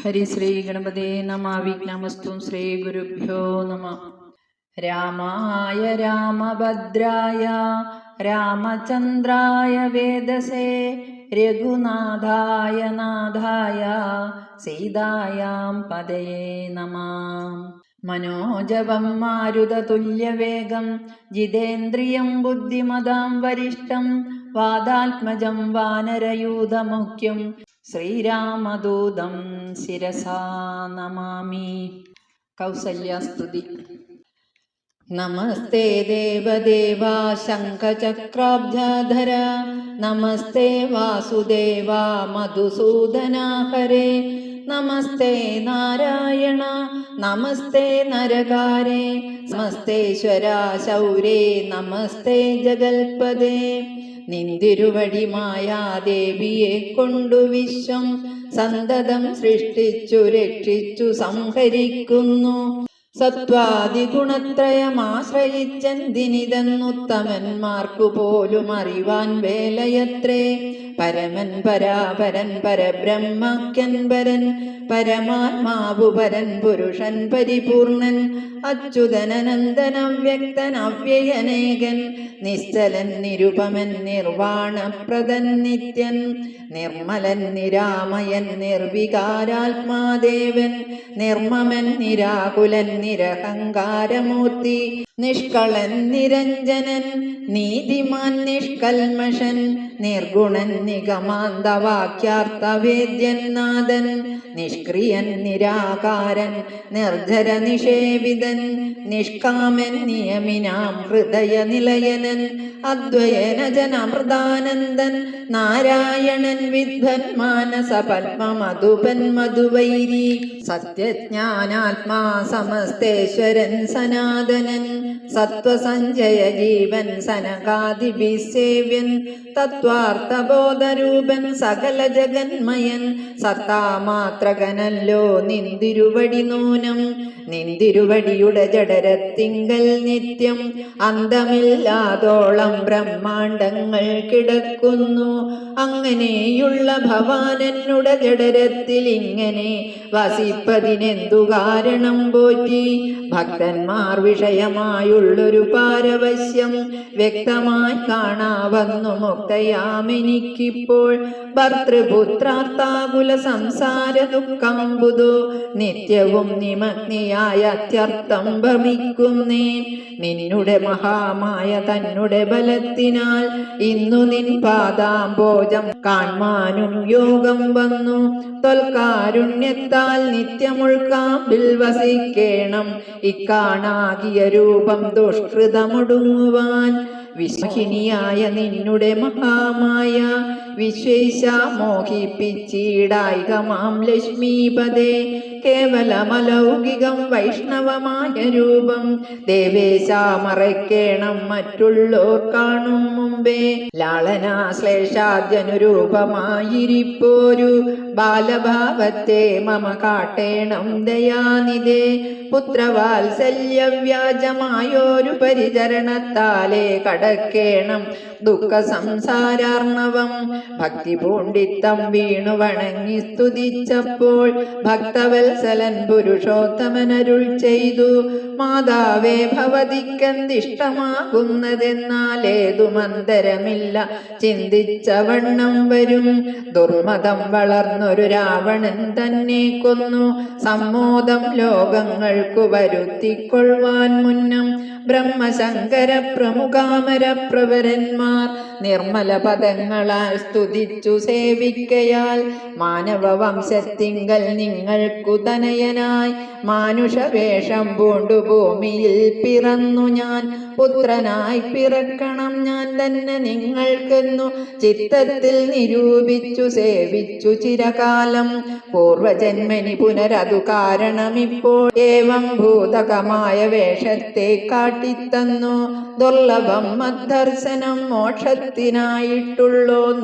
ഹരി ശ്രീ ഗണപതേ നമ. വിഘ്നമസ്തു ശ്രീ ഗുരുഭ്യോ നമ. രാമായ രാമഭദ്രായ രാമചന്ദ്രായ വേദസേ രഘുനാഥായ നാഥായ സീതായാം പതയേ നമ. മനോജവം മാരുതതുല്യവേഗം ജിതേന്ദ്രിയം ബുദ്ധിമതാം വരിഷ്ടം വാദാത്മജം വാനരയൂഥമുഖ്യം ശ്രീരാമദൂതം ശിരസാ നമാമി. കൗസല്യാസ്തുതി നമസ്തേ ദേവദേവ ശംഖചക്രാബ്ജാധര നമസ്തേ വാസുദേവ മധുസൂദന ഹരേ നമസ്തേ നാരായണ. നമസ്തേ നരകാരേ. നമസ്തേശ്വര ശൗരേ നമസ്തേ ജഗൽപദേ നിന്തിരുവടി മായാദേവിയെ കൊണ്ടു വിശ്വം സന്തതം സൃഷ്ടിച്ചു രക്ഷിച്ചു സംഹരിക്കുന്നു. സത്വാദിഗുണത്രയമാശ്രയിച്ചെന്തിനിതെന്നുത്തമന്മാർക്കു പോലും അറിവാൻ വേലയത്രേ. പരമൻ പരാപരൻ പരബ്രഹ്മക്യൻ പരൻ പരമാത്മാവു പരൻ പുരുഷൻ പരിപൂർണൻ. അച്യുതനന്ദന വ്യക്തൻ അവ്യയനേകൻ. നിശ്ചലൻ നിരുപമൻ നിർവാണപ്രദൻ നിത്യൻ. നിർമ്മലൻ നിരാമയൻ നിർവികാരാത്മാദേവൻ. നിർമ്മമൻ നിരാകുലൻ നിരഹങ്കാരമൂർത്തി. നിഷ്കളൻ നിരഞ്ജനൻ. നീതിമാൻ നിഷ്കൽമഷൻ നിർഗുണൻ നിഗമാന്തവാക്യാർത്ഥവേദ്യൻ നാഥൻ. നിഷ്ക്രിയൻ നിരാകാരൻ നിർജര നിഷേവിതൻ നിഷ്കാമൻ നിയമിനാം ഹൃദയ നിലയനൻ അദ്വയന ജനമൃതാനന്ദൻ നാരായണൻ വിദ്വൻ മാനസ പത്മമധുപൻ മധുവൈരി. സത്യജ്ഞാനാത്മാ സമസ്തേശ്വരൻ സനാതനൻ സത്വസഞ്ജയ ജീവൻ സനകാദിഭിസേവ്യൻ തത്വാർത്ഥബോധരൂപൻ സകല ജഗന്മയൻ സത്താമാത്രകനല്ലോ നിന്തിരുവടി നൂനം നിന്തിരുവടിയുടെ ജഡരത്തിങ്കൽ നിത്യം അന്തമില്ലാതോളം ബ്രഹ്മാണ്ടങ്ങൾ കിടക്കുന്നു. അങ്ങനെയുള്ള ഭവാനനുടെ ജഡരത്തിൽ ഇങ്ങനെ വസിപ്പതിനെന്തു കാരണം പോറ്റി? ഭക്തന്മാർ വിഷയമായുള്ളൊരു പാരവശ്യം വ്യക്തമായി കാണാവന്നു മുക്തയാമെനിക്കിപ്പോൾ. ഭർത്തൃപുത്രാർത്താകുല സംസാര ദുഃഖാമ്പുതോ? നിത്യവും നിമഗ്നിയായ അത്യർത്ഥം ഭമിക്കുന്നേൻ നിന്നുടെ മഹാമായ തന്നുടെ ബലത്തിനാൽ ഇന്നു നിൻ പാദാംബോജം കാണാനും യോഗം വന്നു. തൊൽക്കാരുണ്യത്താൽ നിത്യമുൾക്കാമ്പിൽ വസിക്കേണം. ഇക്കാണാകിയ രൂപം ദുഷ്കൃതമൊടുങ്ങുവാൻ വിശ്വഹിനിയായ നിന്നുടെ മഹാമായ വിശ്വേശ മോഹിപ്പിച്ചീടായികമാം ലക്ഷ്മീപദേ. കേവലമലൗകികം വൈഷ്ണവമായ രൂപം ദേവേശ മറയ്ക്കേണം മറ്റുള്ളോർ കാണും മുമ്പേ. ലാളനാശ്ലേഷാദ്യനുരൂപമായിരിപ്പോരു. ബാലഭാവത്തെ മമ കാട്ടേണം ദയാനിതേ പുത്രവാത്സല്യവ്യാജമായോരു പരിചരണത്താലേ കടക്കേണം ദുഃഖ സംസാരാർണവം ഭക്തി പൂണ്ടിത്തം വീണു വണങ്ങി സ്തുതിച്ചപ്പോൾ ഭക്തവത്സലൻ പുരുഷോത്തമനരുൾ ചെയ്തു. മാതാവേ ഭവതിക്കന്തിഷ്ടമാകുന്നതെന്നാൽ ഏതു മന്ദരമില്ല. ചിന്തിച്ച വണ്ണം വരും. ദുർമതം വളർന്നൊരു രാവണൻ തന്നെ കൊന്നു. സമ്മോദം ലോകങ്ങൾക്കു വരുത്തിക്കൊള്ളുവാൻ മുന്നം ബ്രഹ്മശങ്കര പ്രമുഖാമര പ്രവരന്മാർ നിർമ്മല പദങ്ങളാൽ സ്തുതിച്ചു സേവിക്കയാൽ. മാനവ വംശത്തിങ്കൽ നിങ്ങൾക്കു തനയനായി മാനുഷവേഷം പൂണ്ടു ഭൂമിയിൽ പിറന്നു ഞാൻ. പുത്രനായി പിറക്കണം ഞാൻ തന്നെ നിങ്ങൾക്കെന്നു. ചിത്തത്തിൽ നിരൂപിച്ചു സേവിച്ചു ചിരകാലം. പൂർവജന്മനി പുനരതു കാരണമിപ്പോൾ. ഏവം ഭൂതകമായ വേഷത്തെ കാട്ടിത്തന്നു. ദുർലഭം മദ്ദർശനം മോക്ഷത്തിനായിട്ടുള്ളോ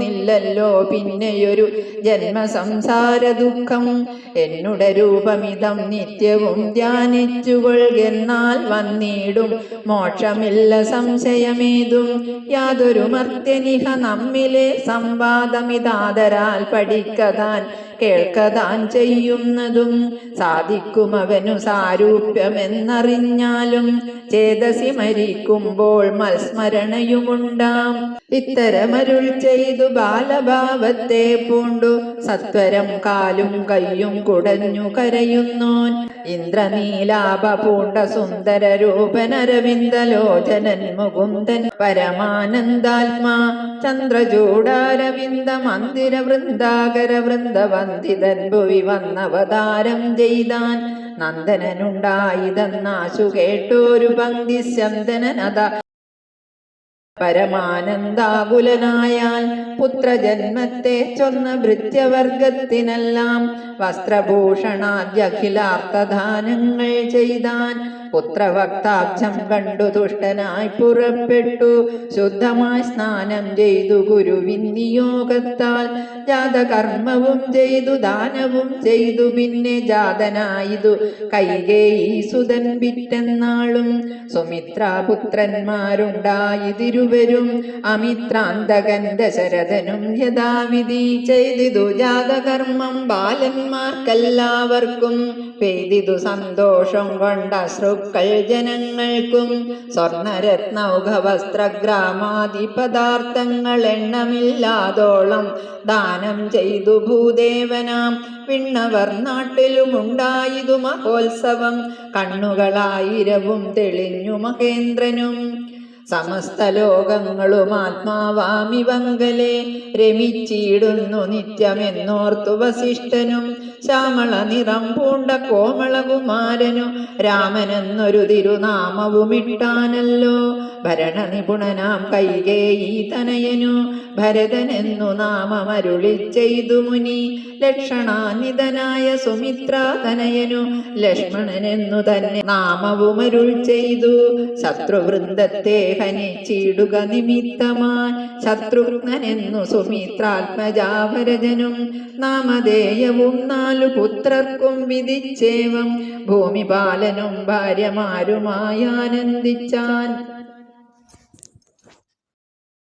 നില്ലല്ലോ പിന്നെയൊരു ജന്മസംസാര ദുഃഖം എന്നുടെ രൂപമിതം നിത്യവും ധ്യാനിച്ചുകൊള്ളുന്നാൽ വന്നിടും. മോക്ഷമില്ല സംശയമേതും. യാതൊരു മർത്യനിഹ നമ്മിലെ സംവാദമിതാദരാൽ പഠിക്കതാൻ കേൾക്കതാൻ ചെയ്യുന്നതും സാധിക്കുമവനു സാരൂപ്യമെന്നറിഞ്ഞാലും ചേതസി മരിക്കുമ്പോൾ മത്സ്മരണയുമുണ്ടാം. ഇത്തരമരുൾ ചെയ്തു ബാലഭാവത്തെ പൂണ്ടു സത്വരം കാലും കയ്യും കുടഞ്ഞു കരയുന്നോൻ. ഇന്ദ്രനീലാഭ പൂണ്ട സുന്ദര രൂപനരവിന്ദലോചനൻ മുകുന്ദൻ പരമാനന്ദാത്മാ. ചന്ദ്രചൂടാരവിന്ദ മന്ദിര വൃന്ദാകര വൃന്ദവന്ദിതൻ ഭുവി വന്നവതാരം ചെയ്താൻ നന്ദനനുണ്ടായിതെന്നാശു കേട്ടോരു പങ്ക്തി ശന്തനനത പരമാനന്ദാകുലനായാൽ പുത്രജന്മത്തെ ചൊന്ന ഭൃത്യവർഗത്തിനെല്ലാം വസ്ത്രഭൂഷണാദ്യഖിലാർത്ഥദാനങ്ങൾ ചെയ്താൻ പുത്രവക്താക്ഷം കണ്ടു തുഷ്ടനായി പുറപ്പെട്ടു. ശുദ്ധമായി സ്നാനം ചെയ്തു ഗുരുവിൻ നിയോഗത്താൽ ജാതകർമ്മവും ചെയ്തു ദാനവും ചെയ്തു. പിന്നെ ജാതനായിതു കൈകേയി സുതൻ വിറ്റെന്നാളും സുമിത്രാപുത്രന്മാരുണ്ടായതിരുവരും അമിത്രാന്തകൻ ദശരഥനും യഥാവിധി ചെയ്തിതു ജാതകർമ്മം ബാലന്മാർക്കെല്ലാവർക്കും. പെയ്തിതു സന്തോഷം കൊണ്ട ശ്രുക്കൾ ജനങ്ങൾക്കും. സ്വർണരത്നൗഘ വസ്ത്രഗ്രാമാദി പദാർത്ഥങ്ങൾ എണ്ണമില്ലാതോളം ദാനം ചെയ്തു ഭൂദേവനാം. വിണ്ണവർ നാട്ടിലുമുണ്ടായതു മഹോത്സവം കണ്ണുകളായിരവും തെളിഞ്ഞു മഹേന്ദ്രനും. സമസ്ത ലോകങ്ങളും ആത്മാവാമി ആത്മാവാമിവങ്കലെ രമിച്ചിടുന്നു നിത്യമെന്നോർത്തു വസിഷ്ഠനും. ശ്യാമള നിറം പൂണ്ട കോമളകുമാരനു രാമനെന്നൊരു തിരുനാമവുമിട്ടാനല്ലോ. ഭരണനിപുണനാം കൈകേയി തനയനു. ഭരതനെന്നു നാമമരുളി ചെയ്തു മുനി. ലക്ഷണാനിതനായ സുമിത്രാതനയനു ലക്ഷ്മണനെന്നു തന്നെ നാമവുമരുൾ ചെയ്തു. ശത്രുവൃന്ദത്തെ ഹനിച്ചിടുക നിമിത്തമാൻ ശത്രുഘ്നനെന്നു സുമിത്രാത്മജാഭരജനും. നാമധേയവും നാലു പുത്രർക്കും വിധിച്ചേവം. ഭൂമിപാലനും ഭാര്യമാരുമായി ആനന്ദിച്ചാൻ.